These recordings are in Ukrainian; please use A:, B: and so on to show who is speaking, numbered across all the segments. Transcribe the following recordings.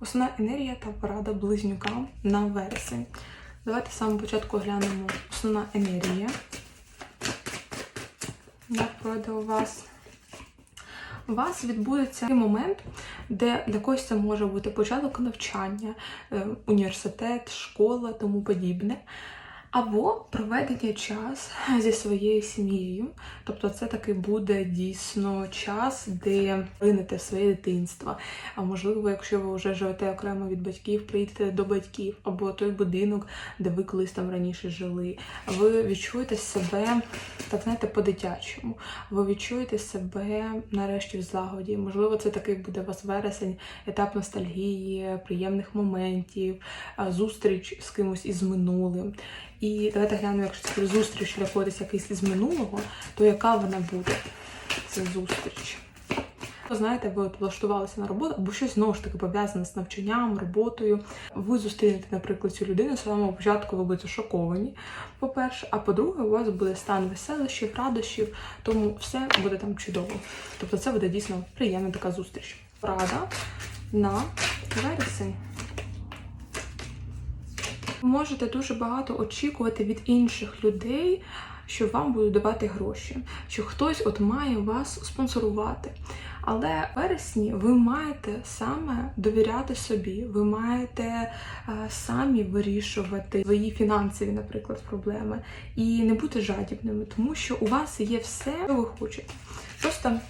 A: Основна енергія та порада близнюкам на вересень. Давайте з самого початку глянемо основна енергія. Як пройде у вас? У вас відбудеться момент, де для когось це може бути початок навчання, е, університет, школа, тому подібне. Або проведення час зі своєю сім'єю. Тобто це таки буде дійсно час, де ринете своє дитинство. А можливо, якщо ви вже живете окремо від батьків, прийдете до батьків, або той будинок, де ви колись там раніше жили. Ви відчуєте себе, так знаєте, по-дитячому. Ви відчуєте себе нарешті в злагоді. Можливо, це такий буде у вас вересень, етап ностальгії, приємних моментів, зустріч з кимось із минулим. І давайте глянемо, якщо це зустріч когось якийсь із минулого, то яка вона буде? Це зустріч. Ви знаєте, ви влаштувалися на роботу, або щось знову ж таки пов'язане з навчанням, роботою. Ви зустрінете, наприклад, цю людину з самого початку ви будете шоковані, по-перше, а по-друге, у вас буде стан веселощів, радощів, тому все буде там чудово. Тобто це буде дійсно приємна така зустріч. Рада на вересень. Можете дуже багато очікувати від інших людей, що вам будуть давати гроші, що хтось от має вас спонсорувати. Але в вересні ви маєте саме довіряти собі, ви маєте е, самі вирішувати свої фінансові, наприклад, проблеми, і не бути жадібними, тому що у вас є все, що ви хочете. Просто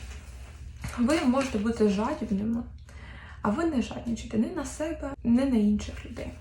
A: ви можете бути жадібними, а ви не жадничаєте ні на себе, ні на інших людей.